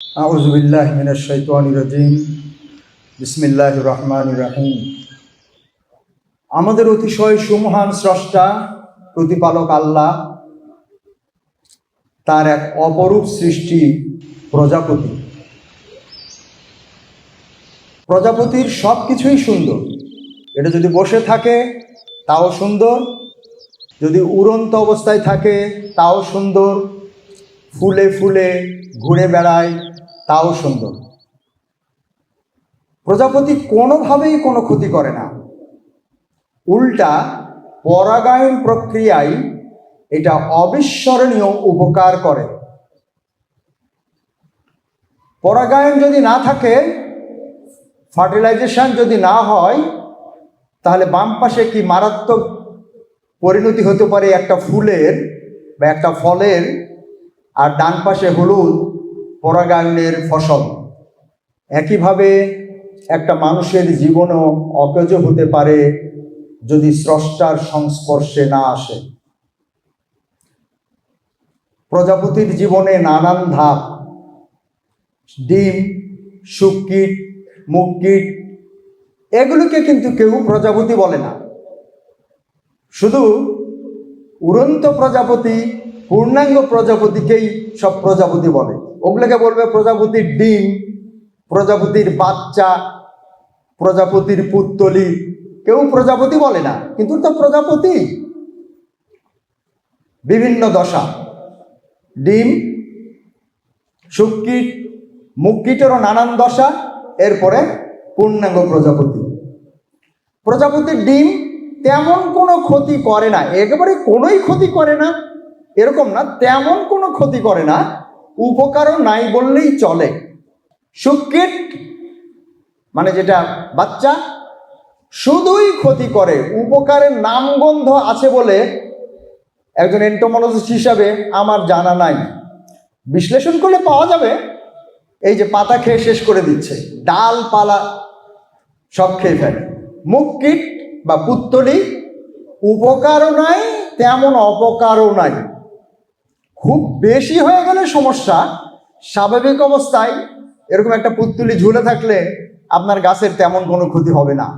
আউজুবিল্লাহ মিনাশ শৈতানির রাজিম বিসমিল্লাহ রহমান রাহিম আমাদের অতিশয় সুমহান স্রষ্টা, প্রতিপালক আল্লাহ, তার এক অপরূপ সৃষ্টি প্রজাপতি। প্রজাপতির সব কিছুই সুন্দর। এটা যদি বসে থাকে, তাও সুন্দর। যদি উড়ন্ত অবস্থায় থাকে, তাও সুন্দর। ফুলে ফুলে ঘুরে বেড়ায়। তাও সুন্দর। প্রজাপতি কোনোভাবেই কোনো ক্ষতি করে না। উল্টা পরাগায়ন প্রক্রিয়ায় এটা অবিস্মরণীয় উপকার করে। পরাগায়ন যদি না থাকে, ফার্টিলাইজেশন যদি না হয়, তাহলে বাম পাশে কি মারাত্মক পরিণতি হতে পারে একটা ফুলের বা একটা ফলের, আর ডান পাশে হলুদ পরাগায়নের ফসল। একইভাবে একটা মানুষের জীবনও অকেজ হতে পারে যদি স্রষ্টার সংস্পর্শে না আসে। প্রজাপতির জীবনে নানান ধাপ। ডিম শুককীট মুখকীট এগুলোকে কিন্তু কেউ প্রজাপতি বলে না। শুধু উড়ন্ত প্রজাপতি, পূর্ণাঙ্গ প্রজাপতিকেই সব প্রজাপতি বলে। ওগুলোকে বলবে প্রজাপতির ডিম, প্রজাপতির বাচ্চা, প্রজাপতির পুত্তলি। কেউ প্রজাপতি বলে না, কিন্তু তো প্রজাপতি। বিভিন্ন দশা। ডিম শুককীট মুখকীটেরও নানান দশা, এরপরে পূর্ণাঙ্গ প্রজাপতি। প্রজাপতির ডিম তেমন কোনো ক্ষতি করে না, একেবারে কোনোই ক্ষতি করে না, এরকম না, তেমন কোনো ক্ষতি করে না উপকারও নাই বললেই চলে। শুককীট মানে যেটা বাচ্চা, শুধুই ক্ষতি করে। উপকারের নামগন্ধ আছে বলে একজন এন্টোমোলজিস্ট হিসাবে আমার জানা নাই। বিশ্লেষণ করলে পাওয়া যাবে, এই যে পাতা খেয়ে শেষ করে দিচ্ছে ডালপালা সব খেয়ে ফেলে। মুখকীট বা পুত্তলি, উপকারও নাই, তেমন অপকারও নাই। খুব বেশি হয়ে গেলে সমস্যা। স্বাভাবিক অবস্থায় এরকম একটা পুত্তুলি ঝুলে থাকলে আপনার গাছের তেমন কোনো ক্ষতি হবে না।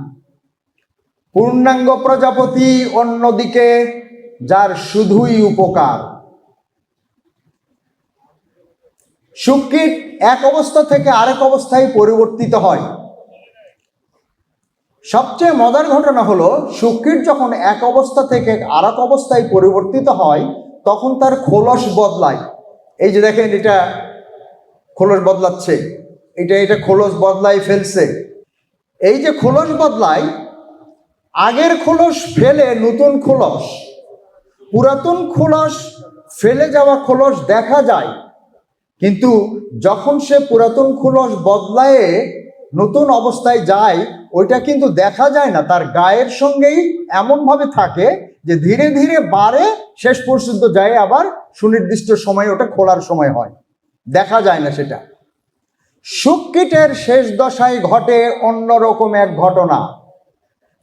পূর্ণাঙ্গ প্রজাপতি অন্যদিকে, যার শুধুই উপকার। শুককীট এক অবস্থা থেকে আরেক অবস্থায় পরিবর্তিত হয়। সবচেয়ে মজার ঘটনা হলো শুককীট যখন এক অবস্থা থেকে আরেক অবস্থায় পরিবর্তিত হয় তখন তার খোলস বদলায়। এই যে দেখেন এটা খোলস বদলাচ্ছে। এটা এটা খোলস বদলাই ফেলছে। এই যে খোলস বদলায়, আগের খোলস ফেলে নতুন খোলস, পুরাতন খোলস ফেলে যাওয়া খোলস দেখা যায়। কিন্তু যখন সে পুরাতন খোলস বদলায়ে নতুন অবস্থায় যায় ওইটা কিন্তু দেখা যায় না, তার গায়ের সঙ্গেই এমনভাবে থাকে যে ধীরে ধীরে বাড়ে, শেষ পর্যন্ত যায়, আবার সুনির্দিষ্ট সময় ওটা খোলার সময় হয়। দেখা যায় না সেটা। শুককীটের শেষ দশায় ঘটে অন্যরকম এক ঘটনা।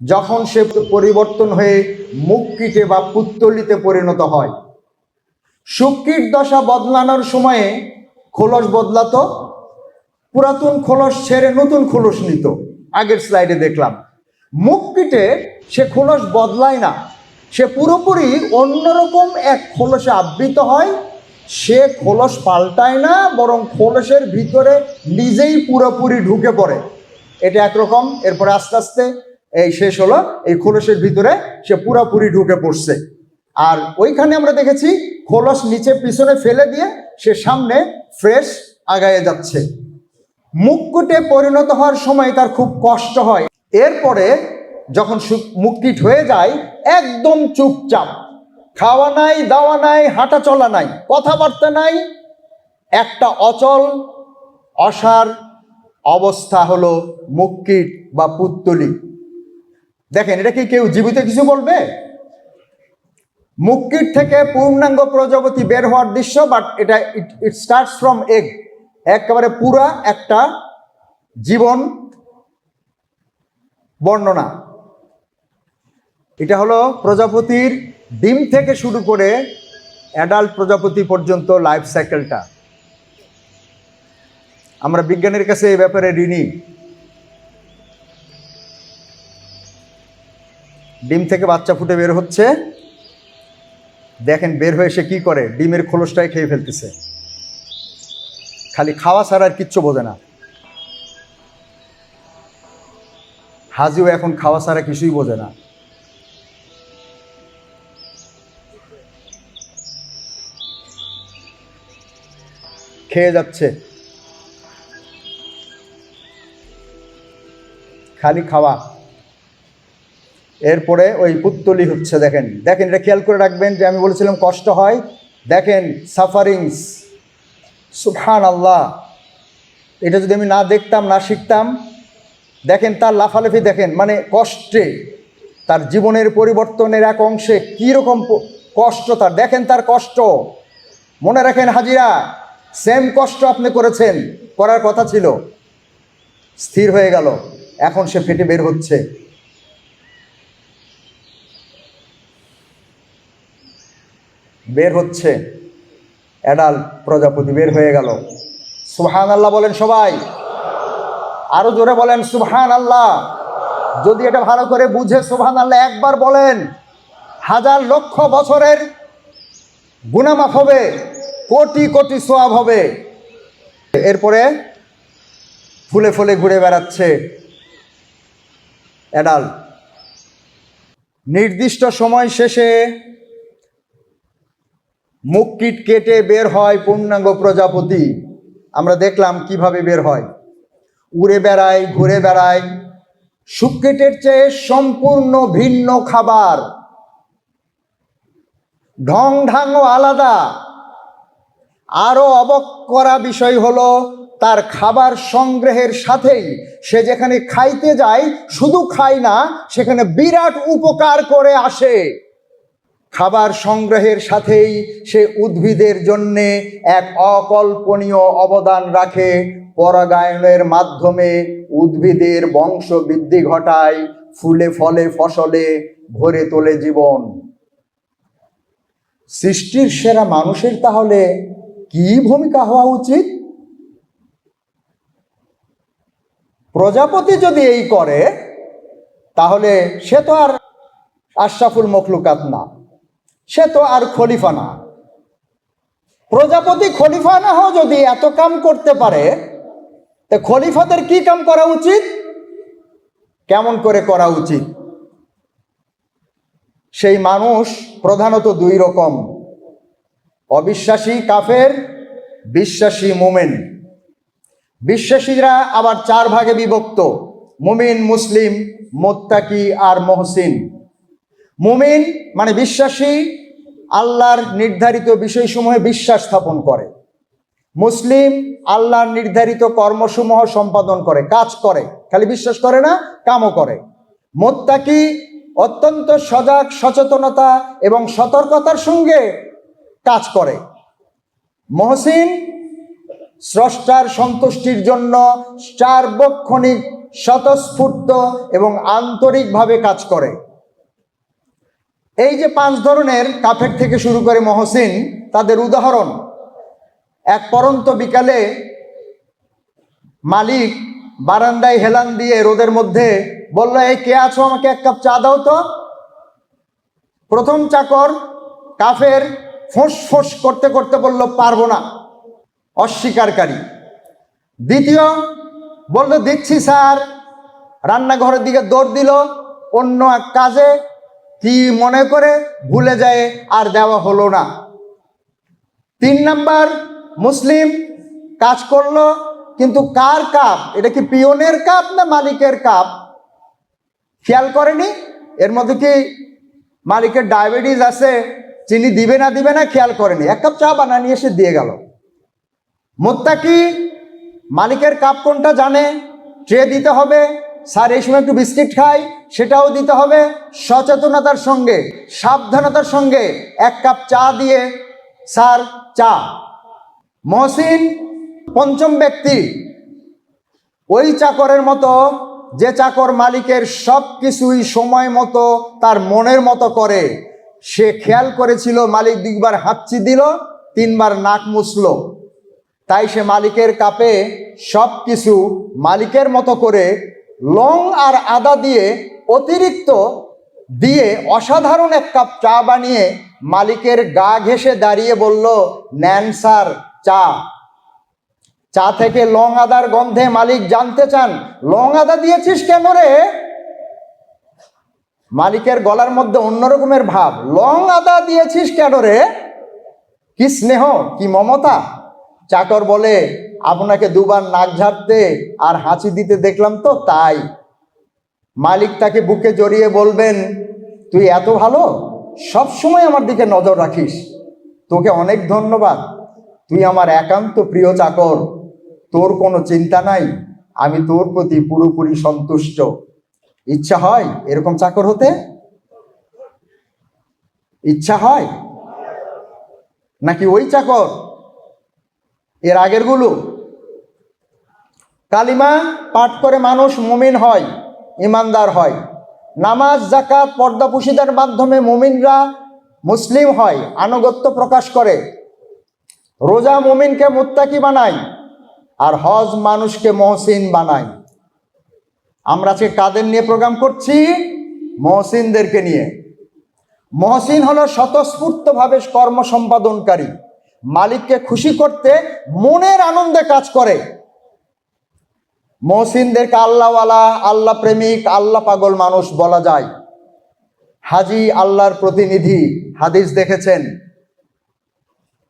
যখন সে পরিবর্তন হয়ে মুখকীটে বা পুত্তলিতে পরিণত হয়। শুককীট দশা বদলানোর সময়ে খোলস বদলাতো, পুরাতন খোলস ছেড়ে নতুন খোলস নিত। আগের স্লাইডে দেখলাম। মুখকীটে সে খোলস বদলায় না। সে পুরোপুরি অন্যরকম এক খোলসে আবৃত হয়। সে খোলস পাল্টায় না, বরং খোলসের ভিতরে নিজেই পুরোপুরি ঢুকে পড়ে। এটা একরকম, এরপরে আস্তে আস্তে এই শেষ হলো, এই খোলসের ভিতরে সে পুরোপুরি ঢুকে পড়ছে। আর ওইখানে আমরা দেখেছি, খোলস নিচে পিছনে ফেলে দিয়ে সে সামনে ফ্রেশ আগায়ে যাচ্ছে। মুকুটে পরিণত হওয়ার সময় তার খুব কষ্ট হয়। এরপরে যখন মুকুট হয়ে যায়, একদম চুপচাপ। খাওয়া নাই, দাওয়া নাই হাঁটা চলা নাই, কথাবার্তা নাই, একটা অচল, অসার অবস্থা হলো মুক্কিট বা পুত্তলি। দেখেন, এটা কি কেউ জীবিত কিছু বলবে? মুক্কিট থেকে পূর্ণাঙ্গ প্রজাপতি বের হওয়ার দৃশ্য বাট এটা ইট স্টার্টস ফ্রম এগ একেবারে পুরা একটা জীবন বর্ণনা। এটা হলো প্রজাপতির ডিম থেকে শুরু করে অ্যাডাল্ট প্রজাপতি পর্যন্ত লাইফ সাইকেলটা আমরা বিজ্ঞানের কাছে এই ব্যাপারে ঋণী। ডিম থেকে বাচ্চা ফুটে বের হচ্ছে। দেখেন বের হয়ে সে কী করে? ডিমের খোলসটাই খেয়ে ফেলতেছে। খালি খাওয়া ছাড়া আর কিচ্ছু বোঝে না। হাজিও এখন খাওয়া ছাড়া কিছুই বোঝে না। খেয়ে যাচ্ছে। খালি খাওয়া। এরপরে ওই পুত্তলি হচ্ছে, দেখেন। দেখেন, এটা খেয়াল করে রাখবেন যে আমি বলেছিলাম কষ্ট হয়। দেখেন সাফারিংস সুফান আল্লাহ এটা যদি আমি না দেখতাম, না শিখতাম, দেখেন তার লাফালাফি দেখেন মানে কষ্টে তার জীবনের পরিবর্তনের এক অংশে কীরকম কষ্ট তার, দেখেন তার কষ্ট। মনে রাখেন হাজিরা সেম কষ্ট আপনি করেছেন, করার কথা ছিল। স্থির হয়ে গেল, এখন সে ফেটে বের হচ্ছে। বের হচ্ছে। অ্যাডাল প্রজাপতি বের হয়ে গেল। সুবহান আল্লাহ বলেন সবাই। আরও জোরে বলেন সুবহান আল্লাহ যদি এটা ভালো করে বুঝে সুবহান আল্লাহ একবার বলেন, হাজার লক্ষ বছরের গুনামাফ হবে, কোটি কোটি সোয়াব হবে। এরপরে ফুলে ফুলে ঘুরে বেড়াচ্ছে অ্যাডাল নির্দিষ্ট সময় শেষে মুখ কিট কেটে বের হয় পূর্ণাঙ্গ প্রজাপতি। আমরা দেখলাম কীভাবে বের হয়। উড়ে বেড়ায়, ঘুরে বেড়ায়। সুকেটের চেয়ে সম্পূর্ণ ভিন্ন খাবার। ঢং ঢাংও আলাদা। আরও অবাক করা বিষয় হলো, তার খাবার সংগ্রহের সাথেই সে যেখানে খাইতে যায়, শুধু খায় না, সেখানে বিরাট উপকার করে আসে। খাবার সংগ্রহের সাথেই সে উদ্ভিদের জন্যে এক অকল্পনীয় অবদান রাখে। পরাগায়নের মাধ্যমে উদ্ভিদের বংশ বৃদ্ধি ঘটায়, ফুলে ফলে ফসলে ভরে তোলে জীবন। সৃষ্টির সেরা মানুষের তাহলে কি ভূমিকা হওয়া উচিত? প্রজাপতি যদি এই করে, তাহলে সে তো আর আশরাফুল মখলুকাত না। সে তো আর খলিফা না। প্রজাপতি খলিফা না হও যদি এত কাম করতে পারে, তা খলিফাদের কি কাম করা উচিত? কেমন করে করা উচিত? সেই মানুষ প্রধানত দুই রকম, অবিশ্বাসী কাফের, বিশ্বাসী মোমেন। বিশ্বাসীরা আবার চার ভাগে বিভক্ত, মুমিন, মুসলিম, মোত্তাকি আর মহসিন। মুমিন মানে বিশ্বাসী, আল্লাহর নির্ধারিত বিষয়সমূহে বিশ্বাস স্থাপন করে। মুসলিম আল্লাহর নির্ধারিত কর্মসমূহ সম্পাদন করে, কাজ করে, খালি বিশ্বাস করে না, কামও করে। মোত্তাকি অত্যন্ত সজাগ, সচেতনতা এবং সতর্কতার সঙ্গে কাজ করে। মহসিন স্রষ্টার সন্তুষ্টির জন্য সার্বক্ষণিক, স্বতঃস্ফূর্ত এবং আন্তরিকভাবে কাজ করে। এই যে পাঁচ ধরনের কাফের থেকে শুরু করে মহসিন, তাদের উদাহরণ। এক পরন্ত বিকালে মালিক বারান্দায় হেলান দিয়ে রোদের মধ্যে বলল, এই কে আছো? আমাকে এক কাপ চা দাও তো। প্রথম চাকর কাফের ফোঁস ফোঁস করতে করতে বলল, পারব না, অস্বীকারী। দ্বিতীয় বলল দিচ্ছি স্যার। রান্নাঘরের দিকে দৌড় দিল, অন্য এক কাজে কি মনে করে ভুলে যায় আর দেওয়া হলো না। তিন নাম্বার, মুসলিম কাজ করল, কিন্তু কার কাপ? এটা কি পিয়নের কাপ না মালিকের কাপ? খেয়াল করেনি? এর মধ্যে কি মালিকের ডায়াবেটিস আছে, চিনি দিবে না দিবে না খেয়াল করেনি। এক কাপ চা বানা নিয়ে এসে দিয়ে গেল। মোত্তাকি মালিকের কাপ কোনটা জানে? ট্রে দিতে হবে স্যার, এই সময় একটু বিস্কিট খাই, সেটাও দিতে হবে। সচেতনতার সঙ্গে, সাবধানতার সঙ্গে এক কাপ চা দিয়ে, স্যার, চা। মহসিন পঞ্চম ব্যক্তি। ওই চাকরের মতো, যে চাকর মালিকের সব কিছুই সময় মতো তার মনের মতো করে। সে খেয়াল করেছিল, মালিক দুইবার হাঁচি দিল, তিনবার নাক মুছল। তাই সে মালিকের কাপে সব কিছু মালিকের মতো করে লং আর আদা দিয়ে অতিরিক্ত দিয়ে অসাধারণ এক কাপ চা বানিয়ে মালিকের গা ঘেঁষে দাঁড়িয়ে বলল, নেন স্যার, চা। চা থেকে লং আদার গন্ধে মালিক জানতে চান, লং আদা দিয়েছিস কেন রে? মালিকের গলার মধ্যে অন্যরকমের ভাব, লং আদা দিয়েছিস কেন রে? কি স্নেহ, কি মমতা? চাকর বলে আপনাকে দুবার নাক ঝাড়তে আর হাঁচি দিতে দেখলাম তো, তাই। মালিক তাকে বুকে জড়িয়ে বলবেন, তুই এত ভালো? সব সময় আমার দিকে নজর রাখিস। তোকে অনেক ধন্যবাদ। তুই আমার একান্ত প্রিয় চাকর। তোর কোনো চিন্তা নাই। আমি তোর প্রতি পুরোপুরি সন্তুষ্ট। ইচ্ছা হয় এরকম চাকর হতে? ইচ্ছা হয়? নাকি ওই চাকর? এর আগেরগুলো কালিমা পাঠ করে মানুষ মুমিন হয়, ইমানদার হয়। নামাজ জাকাত পর্দাপুশিদার মাধ্যমে মুমিনরা মুসলিম হয়, আনুগত্য প্রকাশ করে। রোজা মুমিনকে মুত্তাকি বানায় আর হজ মানুষকে মহসিন বানায়। আমরা আজকে কাদের নিয়ে প্রোগ্রাম করছি? মহসিনদেরকে নিয়ে। মহসিন হলো স্বতঃস্ফূর্তভাবে কর্ম সম্পাদনকারী মালিককে খুশি করতে মনের আনন্দে কাজ করে। মহসিনদেরকে আল্লাহওয়ালা, আল্লাহ প্রেমিক, আল্লাহ পাগল মানুষ বলা যায়। হাজি আল্লাহর প্রতিনিধি হাদিস দেখেছেন।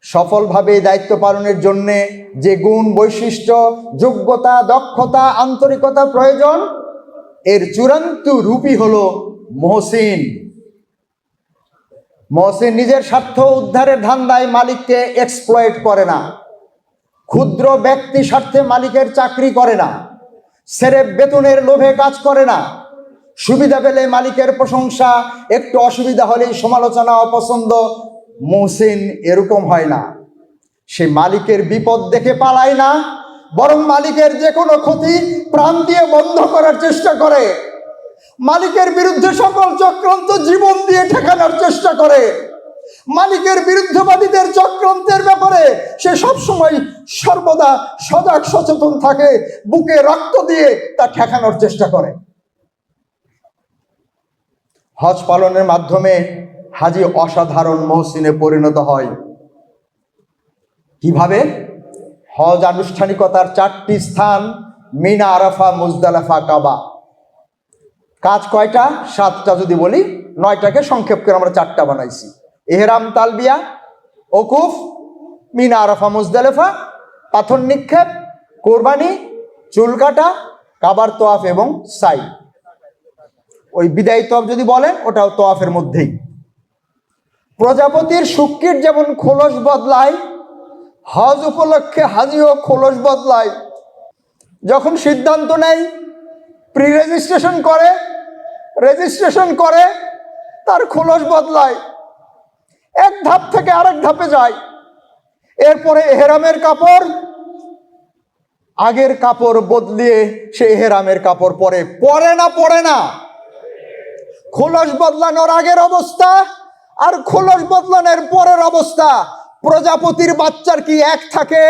সফলভাবে দায়িত্ব পালনের জন্যে যে গুণ, বৈশিষ্ট্য, যোগ্যতা, দক্ষতা, আন্তরিকতা প্রয়োজন, এর চূড়ান্ত রূপই হল মহসিন। মহসিন নিজের স্বার্থ উদ্ধারের ধান্দায় মালিককে এক্সপ্লয়েট করে না। ক্ষুদ্র ব্যক্তি স্বার্থে মালিকের চাকরি করে না। সেরে বেতনের লোভে কাজ করে না। সুবিধা পেলে মালিকের প্রশংসা, একটু অসুবিধা হলেই সমালোচনা অপছন্দ, মহসিন এরকম হয় না। সে মালিকের বিপদ দেখে পালায় না, বরং মালিকের যে কোনো ক্ষতি প্রাণ দিয়ে বন্ধ করার চেষ্টা করে। মালিকের বিরুদ্ধে সকল চক্রান্ত জীবন দিয়ে ঠেকানোর চেষ্টা করে। মালিকের বিরুদ্ধবাদীদের চক্রান্তের ব্যাপারে সে সবসময় সর্বদা সজাগ সচেতন থাকে, বুকে রক্ত দিয়ে তা ঠেকানোর চেষ্টা করে। হজ পালনের মাধ্যমে হাজি অসাধারণ মহসিনে পরিণত হয়। কীভাবে? হজ আনুষ্ঠানিকতার চারটি স্থান, মিনা, আরাফা, মুজদালাফা, কাবা। কাজ কয়টা? সাতটা যদি বলি, নয়টাকে সংক্ষেপ করে আমরা চারটা বানাইছি। এহরাম তালবিয়া, ওকুফ, মিনা আরাফা মুজদালেফা, পাথর নিক্ষেপ, কোরবানি, চুল কাটা, কাবার তোয়াফ এবং সাই। ওই বিদায়ী তোয়াফ যদি বলেন, ওটাও তোয়াফের মধ্যেই। প্রজাপতির শুক্কির যেমন খোলস বদলায় হজ উপলক্ষে হাজিও খোলস বদলায়। যখন সিদ্ধান্ত নেয় প্রি রেজিস্ট্রেশন করে রেজিস্ট্রেশন করে, তার খোলস বদলায়। এক ধাপ থেকে আরেক ধাপে যায়। এরপরে এহেরামের কাপড়, আগের কাপড় বদলিয়ে সে এহেরামের কাপড় পরে। পরে না পরে না। খোলস বদলানোর আগের অবস্থা আর খোলস বদলানোর পরের অবস্থা। প্রজাপতির বাচ্চার কি এক থাকে?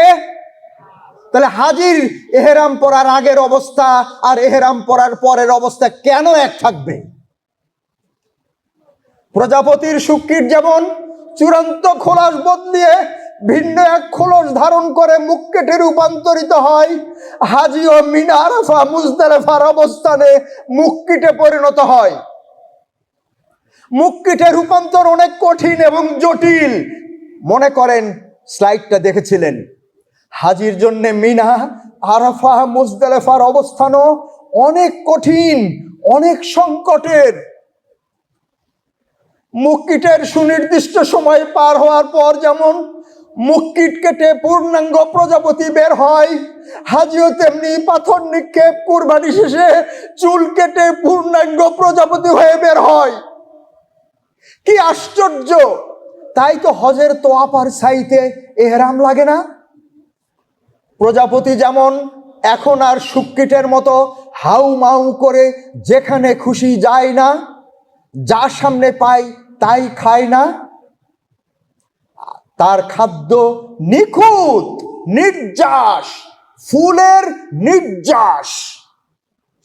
তাহলে হাজির এহেরাম পরার আগের অবস্থা আর এহেরাম পরার পরের অবস্থা কেন এক থাকবে? প্রজাপতির শুক্কির যেমন চূড়ান্ত খোলস বদলিয়ে ভিন্ন এক খোলস ধারণ করে মুখ কেটে রূপান্তরিত হয়। হাজি ও মিনা আরাফা মুজদালেফার অবস্থানে মুখ কেটে পরিণত হয়। মুখ কেটে রূপান্তর অনেক কঠিন এবং জটিল। মনে করেন, স্লাইডটা দেখেছিলেন। হাজির জন্য মিনা, আরাফা, মুজদালেফার অবস্থানও অনেক কঠিন, অনেক সংকটের। মুক্কিটের সুনির্দিষ্ট সময় পার হওয়ার পর যেমন মুক্কিট কেটে পূর্ণাঙ্গ প্রজাপতি বের হয়, হাজিও তেমনি পাথর নিক্ষেপ কুরবানি শেষে চুল কেটে পূর্ণাঙ্গ প্রজাপতি হয়ে বের হয়। কি আশ্চর্য! তাই তো হজের তোয়াপার সাইতে এহরাম লাগে না? প্রজাপতি যেমন এখন আর সুক্কিটের মতো হাউ মাউ করে যেখানে খুশি যায় না যার সামনে পাই তাই খায় না। তার খাদ্য নিখুঁত, নির্যাস, ফুলের নির্যাস।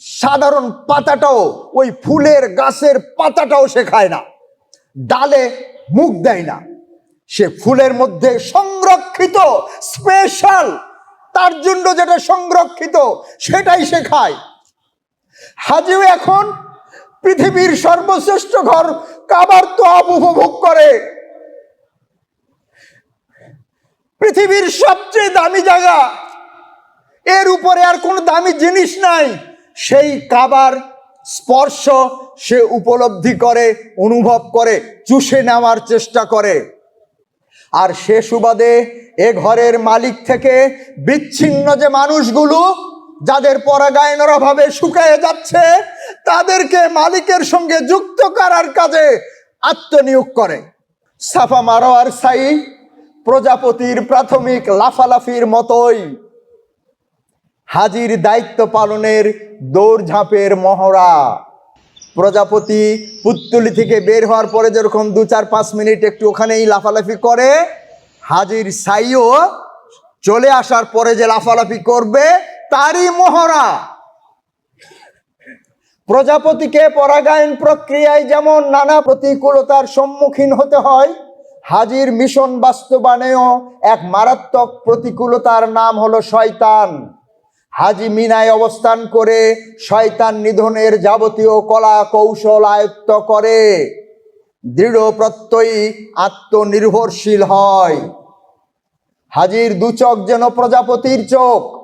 সাধারণ পাতাটাও, ওই ফুলের গাছের পাতাটাও সে খায় না। ডালে মুখ দেয় না। সে ফুলের মধ্যে সংরক্ষিত স্পেশাল তার জন্য যেটা সংরক্ষিত, সেটাই সে খায়। হাজিও এখন পৃথিবীর সর্বশ্রেষ্ঠ ঘর কাবার তো উপভোগ করে। পৃথিবীর সবচেয়ে দামি জায়গা, এর উপরে আর কোনো দামি জিনিস নাই। সেই কাবার স্পর্শ সে উপলব্ধি করে, অনুভব করে, চুষে নেওয়ার চেষ্টা করে। আর সে সুবাদে এ ঘরের মালিক থেকে বিচ্ছিন্ন যে মানুষগুলো যাদের পরাগায়নের অভাবে শুকিয়ে যাচ্ছে, তাদেরকে মালিকের সঙ্গে যুক্ত করার কাজে আত্মনিয়োগ করে। সাফা মারোয়ার সাই প্রজাপতির প্রাথমিক লাফালাফির মতোই। হাজির দায়িত্ব পালনের দৌড়ঝাঁপের মহড়া। প্রজাপতি পুত্তুলি থেকে বের হওয়ার পরে যেরকম দু চার পাঁচ মিনিট একটু ওখানেই লাফালাফি করে, হাজির সাইও চলে আসার পরে যে লাফালাফি করবে তারই মহড়া প্রজাপতিকে পরাগায়ন প্রক্রিয়ায় যেমন নানা প্রতিকূলতার সম্মুখীন হতে হয়, হাজির মিশন বাস্তবায়নেও এক মারাত্মক প্রতিকূলতার নাম হলো শয়তান। হাজি মিনায় অবস্থান করে শয়তান নিধনের যাবতীয় কলা কৌশল আয়ত্ত করে। দৃঢ় প্রত্যয়ী, আত্মনির্ভরশীল হয়। হাজির দুচক যেন প্রজাপতির চোখ।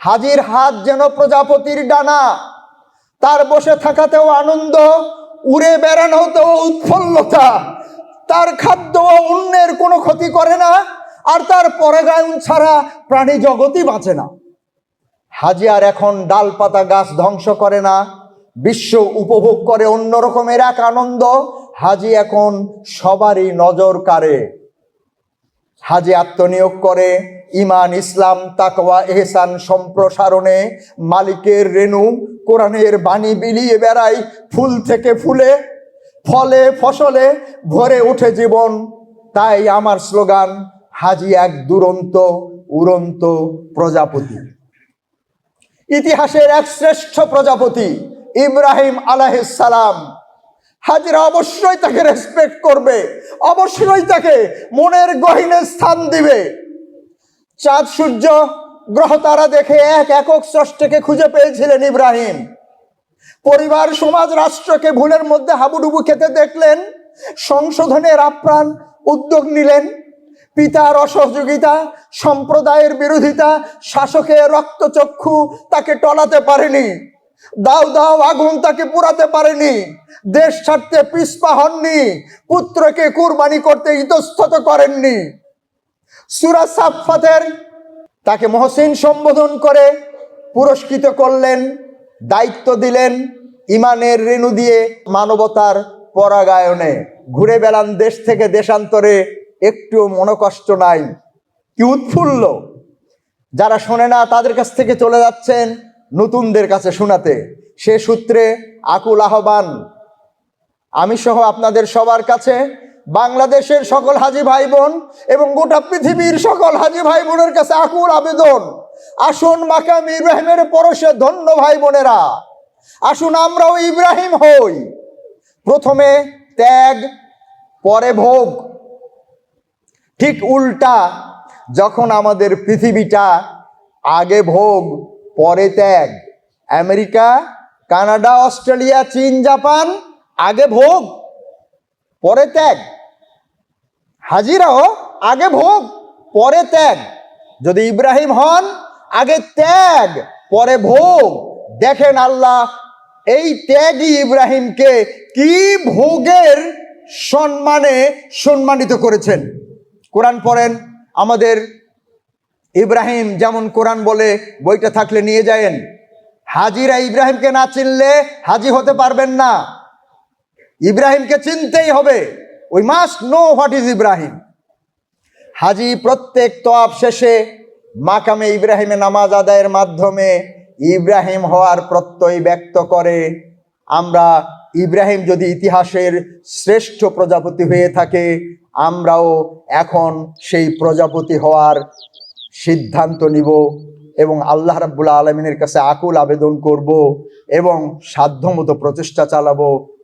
হাজির হাত যেন প্রজাপতির ডানা। তার বসে থাকাতেও আনন্দ, উড়ে বেড়ানোতেও উৎফুল্লতা। তার খাদ্য অন্যের কোনো ক্ষতি করে না, আর তার পরাগায়ন ছাড়া প্রাণী জগতই বাঁচে না। হাজি আর এখন ডালপাতা গাছ ধ্বংস করে না, বিশ্ব উপভোগ করে অন্য রকমের এক আনন্দ। হাজি এখন সবারই নজর কাড়ে। হাজি আত্মনিয়োগ করে ইমান, ইসলাম, তাকওয়া, এহসান সম্প্রসারণে মালিকের রেণু কোরআনের বাণী বিলিয়ে বেড়ায় ফুল থেকে ফুলে, ফলে ফসলে ভরে ওঠে জীবন। তাই আমার স্লোগান, হাজি এক দুরন্ত, উড়ন্ত প্রজাপতি। ইতিহাসের এক শ্রেষ্ঠ প্রজাপতি, ইব্রাহিম সালাম। হাজিরা অবশ্যই তাকে রেসপেক্ট করবে, অবশ্যই তাকে মনের গহিনে স্থান দিবে। চাঁদ সূর্য গ্রহ তারা দেখে এক একক স্রষ্টাকে খুঁজে পেয়েছিলেন ইব্রাহিম। পরিবার, সমাজ, রাষ্ট্রকে ভুলের মধ্যে হাবুডুবু খেতে দেখলেন, সংশোধনের আপ্রাণ উদ্যোগ নিলেন। পিতার অসহযোগিতা, সম্প্রদায়ের বিরোধিতা, শাসকের রক্তচক্ষু তাকে টলাতে পারেনি। দাও দাও, আগুন তাকে পুরাতে পারেনি। দেশ ছাড়তে পিসপা হননি। পুত্রকে কুরবানি করতে ইতস্তত করেননি। সুরা সাফাতের তাকে মহসিন সম্বোধন করে পুরস্কৃত করলেন, দায়িত্ব দিলেন ইমানের রেণু দিয়ে মানবতার পরাগায়নে। ঘুরে বেড়ান দেশ থেকে দেশান্তরে, একটু মনোকষ্ট নাই, কি উৎফুল্ল। যারা শোনে না, তাদের কাছ থেকে চলে যাচ্ছেন নতুনদের কাছে শোনাতে। সে সূত্রে আকুল আহ্বান। আমি সহ আপনাদের সবার কাছে বাংলাদেশের সকল হাজি ভাই বোন এবং গোটা পৃথিবীর সকল হাজি ভাই বোনের কাছে আকুল আবেদন। আসুন মাকাম ইব্রাহিমের পরশে ধন্য ভাই বোনেরা আসুন আমরাও ইব্রাহিম হই। প্রথমে ত্যাগ, পরে ভোগ। ঠিক উল্টা, যখন আমাদের পৃথিবীটা আগে ভোগ, পরে ত্যাগ। আমেরিকা, কানাডা, অস্ট্রেলিয়া, চীন, জাপান, আগে ভোগ, পরে ত্যাগ। হাজিরাও আগে ভোগ, পরে ত্যাগ। যদি ইব্রাহিম হন, আগে ত্যাগ, পরে ভোগ। দেখেন আল্লাহ, এই ত্যাগই ইব্রাহিমকে কি ভোগের সম্মানে সম্মানিত করেছেন। কোরআন পড়েন, আমাদের ইব্রাহিম যেমন কোরআন বলে, বইটা থাকলে নিয়ে যায়েন। হাজিরা ইব্রাহিমকে না চিনলে হাজি হতে পারবেন না। ইব্রাহিমকে চিনতেই হবে। We must know what is Ibrahim হাজি প্রত্যেক তোয়াব শেষে মাকামে ইব্রাহিমে নামাজ আদায়ের মাধ্যমে ইব্রাহিম হওয়ার প্রত্যয় ব্যক্ত করে। আমরা ইব্রাহিম যদি ইতিহাসের শ্রেষ্ঠ প্রজাপতি হয়ে থাকে, আমরাও এখন সেই প্রজাপতি হওয়ার সিদ্ধান্ত নিব এবং আল্লাহ রাব্বুল আলমিনের কাছে আকুল আবেদন করব এবং সাধ্যমতো প্রচেষ্টা চালাবো।